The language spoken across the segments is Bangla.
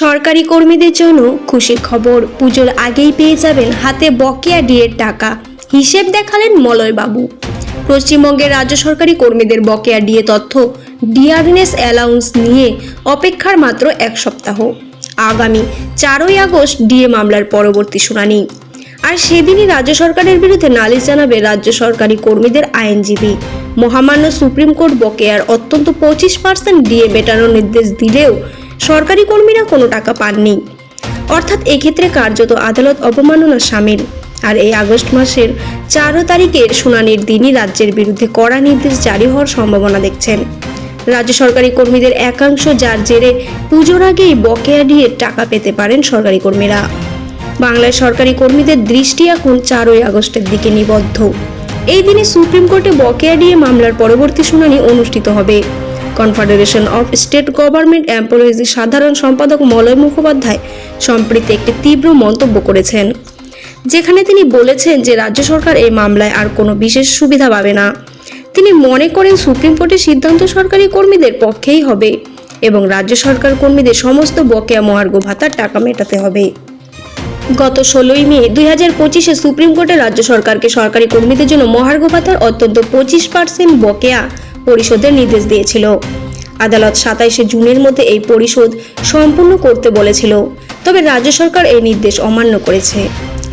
সরকারি কর্মীদের জন্য খুশির খবর। পুজোর আগেই পেয়ে যাবেন হাতে বকেয়া ডিএর টাকা। হিসেব দেখালেন মলয়বাবু। পশ্চিমবঙ্গের রাজ্য সরকারি কর্মীদের বকেয়া ডিএ তথ্য ডিআরএনএস অ্যালাউন্স নিয়ে অপেক্ষার মাত্র এক সপ্তাহ। আগামী চারই আগস্ট ডিএ মামলার পরবর্তী শুনানি। আর সেদিনই রাজ্য সরকারের বিরুদ্ধে নালিশ জানাবে রাজ্য সরকারি কর্মীদের আইনজীবী। মহামান্য সুপ্রিম কোর্ট বকেয়ার অত্যন্ত পঁচিশ পার্সেন্ট ডিএ মেটানোর নির্দেশ দিলেও সরকারি কর্মীরা কোনো টাকা পাননি। অর্থাৎ এক্ষেত্রে কার্যত আদালত অবমাননা সামিল। আর এই আগস্ট মাসের চারো তারিখের শুনানির দিনই রাজ্যের বিরুদ্ধে কড়া নির্দেশ জারি হওয়ার সম্ভাবনা দেখছেন। রাজ্য সরকারি কর্মীদের একাংশ যার জেরে পুজোর আগেই বকেয়া দিয়ে টাকা পেতে পারেন সরকারি কর্মীরা। বাংলায় সরকারি কর্মীদের দৃষ্টি এখন চারই আগস্টের দিকে নিবদ্ধ। এই দিনে সুপ্রিম কোর্টে বকেয়া দিয়ে মামলার পরবর্তী শুনানি অনুষ্ঠিত হবে। কনফেডারেশন অফ স্টেট গভর্নমেন্ট এমপ্লয়িজের সাধারণ সম্পাদক মলয় মুখোপাধ্যায় সম্প্রতি একটি তীব্র মন্তব্য করেছেন, যেখানে তিনি বলেছেন যে রাজ্য সরকার এই মামলায় আর কোনো বিশেষ সুবিধা পাবে না। তিনি মনে করেন সুপ্রিম কোর্টের সিদ্ধান্ত সরকারি কর্মীদের পক্ষেই হবে এবং রাজ্য সরকার কর্মীদের সমস্ত বকেয়া মহার্ঘ ভাতার টাকা মেটাতে হবে। গত ষোলোই মে দুই হাজার পঁচিশে সুপ্রিম কোর্টে রাজ্য সরকারকে সরকারি কর্মীদের জন্য মহার্ঘ ভাতার অত্যন্ত পঁচিশ পার্সেন্ট বকেয়া পরিশোধের নির্দেশ দিয়েছিল। আদালত সাতাইশে জুনের মধ্যে এই পরিশোধ সম্পূর্ণ করতে বলেছিল, তবে রাজ্য সরকার এই নির্দেশ অমান্য করেছে।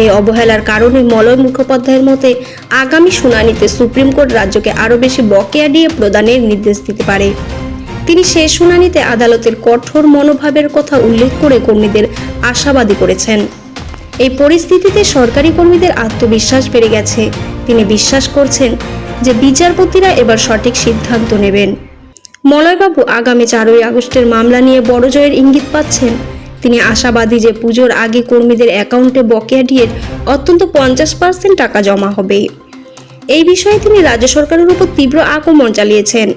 এই অবহেলার কারণে মলয় মুখোপাধ্যায়ের মতে, আগামী শুনানিতে সুপ্রিম কোর্ট রাজ্যকে আরও বেশি বকেয়া দিয়ে প্রদানের নির্দেশ দিতে পারে। তিনি শেষ শুনানিতে আদালতের কঠোর মনোভাবের কথা উল্লেখ করে কর্মীদের আশাবাদী করেছেন। এই পরিস্থিতিতে সরকারি কর্মীদের আত্মবিশ্বাস বেড়ে গেছে। তিনি বিশ্বাস করছেন যে বিচারপতিরা এবার সঠিক সিদ্ধান্ত নেবেন। মলয়বাবু আগামী চারই আগস্টের মামলা নিয়ে বড় জয়ের ইঙ্গিত পাচ্ছেন। তিনি আশাবাদী যে পুজোর আগে কর্মীদের অ্যাকাউন্টে বকেয়া ডিয়ের অত্যন্ত পঞ্চাশ পার্সেন্ট টাকা জমা হবে এই বিষয়ে তিনি রাজ্য সরকারের উপর তীব্র আক্রমণ চালিয়েছেন।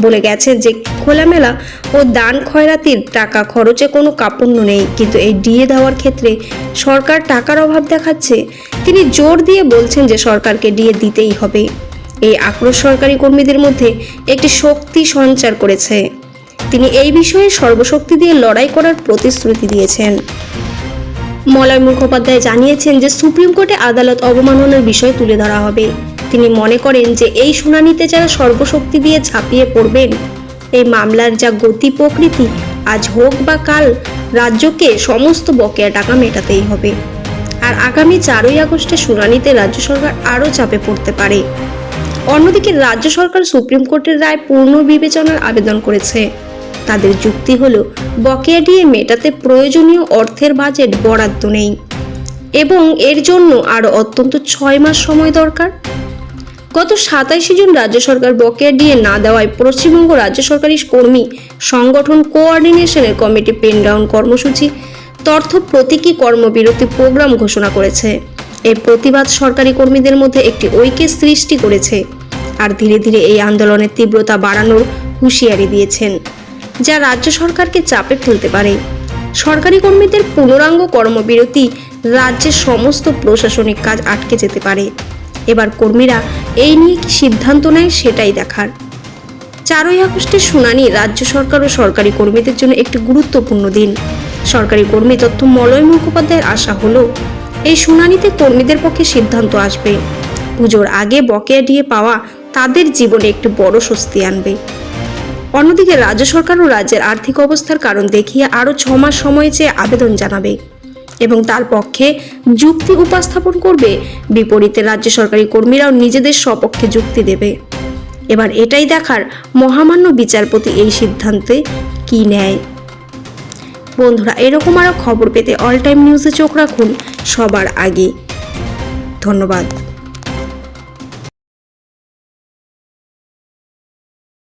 বলে গেছেন যে খোলামেলা ও দান খয়রাতির টাকা খরচে কোনো কাপড় নেই। কিন্তু এই ডিএ দেওয়ার ক্ষেত্রে সরকার টাকার অভাব দেখাচ্ছে। তিনি জোর দিয়ে বলছেন যে সরকারকে ডিএ দিতেই হবে। এই আক্রোশ সরকারি কর্মীদের মধ্যে একটি শক্তি সঞ্চার করেছে। তিনি এই বিষয়ে সর্বশক্তি দিয়ে লড়াই করার প্রতিশ্রুতি দিয়েছেন। মলয় মুখোপাধ্যায় জানিয়েছেন যে সুপ্রিম কোর্টে আদালত অবমাননার বিষয় তুলে ধরা হবে। তিনি মনে করেন যে এই শুনানিতে যারা সর্বশক্তি দিয়ে ঝাঁপিয়ে পড়বেন, এই মামলার যা গতি প্রকৃতি, আজ হোক বা কাল, রাজ্যকে সমস্ত বকেয়া টাকা মেটাতেই হবে। আর আগামী চারই আগস্টে শুনানিতে রাজ্য সরকার আরও চাপে পড়তে পারে। অন্যদিকে রাজ্য সরকার সুপ্রিম কোর্টের রায় পূর্ণ বিবেচনার আবেদন করেছে। তাদের যুক্তি হলো, বকেয়া দিয়ে মেটাতে প্রয়োজনীয় অর্থের বাজেট বরাদ্দ নেই। এবং এর জন্য আরও অত্যন্ত ছয় মাস সময় দরকার। গত সাতাইশে জুন রাজ্য সরকার বকেয়া দিয়ে না দেওয়ায় পশ্চিমবঙ্গ রাজ্য সরকারি কর্মী সংগঠন কোঅর্ডিনেশনের কমিটি পেন ডাউন কর্মসূচি, তথ্য প্রতীকী কর্মবিরতি প্রোগ্রাম ঘোষণা করেছে। এই প্রতিবাদ সরকারি কর্মীদের মধ্যে একটি ঐক্যের সৃষ্টি করেছে আর ধীরে ধীরে এই আন্দোলনের তীব্রতা বাড়ানোর হুঁশিয়ারি দিয়েছেন, যা রাজ্য সরকারকে চাপে ফেলতে পারে। সরকারি কর্মীদের পূর্ণাঙ্গ কর্মবিরতি রাজ্যের সমস্ত প্রশাসনিক কাজ আটকে যেতে পারে। এবার কর্মীরা এই নিয়ে কি সিদ্ধান্ত নেয় সেটাই দেখার। চারই আগস্টের শুনানি রাজ্য সরকার ও সরকারি কর্মীদের জন্য একটি গুরুত্বপূর্ণ দিন। সরকারি কর্মী তথ্য মলয় মুখোপাধ্যায়ের আশা হলো এই শুনানিতে কর্মীদের পক্ষে সিদ্ধান্ত আসবে। পুজোর আগে বকেয়া দিয়ে পাওয়া তাদের জীবনে একটি বড় স্বস্তি আনবে। অন্যদিকে রাজ্য সরকার ও রাজ্যের আর্থিক অবস্থার কারণ দেখিয়ে আরও ছ মাস সময় চেয়ে আবেদন জানাবে এবং তার পক্ষে যুক্তি উপস্থাপন করবে। বিপরীতে রাজ্য সরকারি কর্মীরাও নিজেদের সপক্ষে যুক্তি দেবে। এবার এটাই দেখার মহামান্য বিচারপতি এই সিদ্ধান্তে কি নেয়। বন্ধুরা এরকম আরও খবর পেতে অল টাইম নিউজে চোখ রাখুন। সবার আগে। ধন্যবাদ।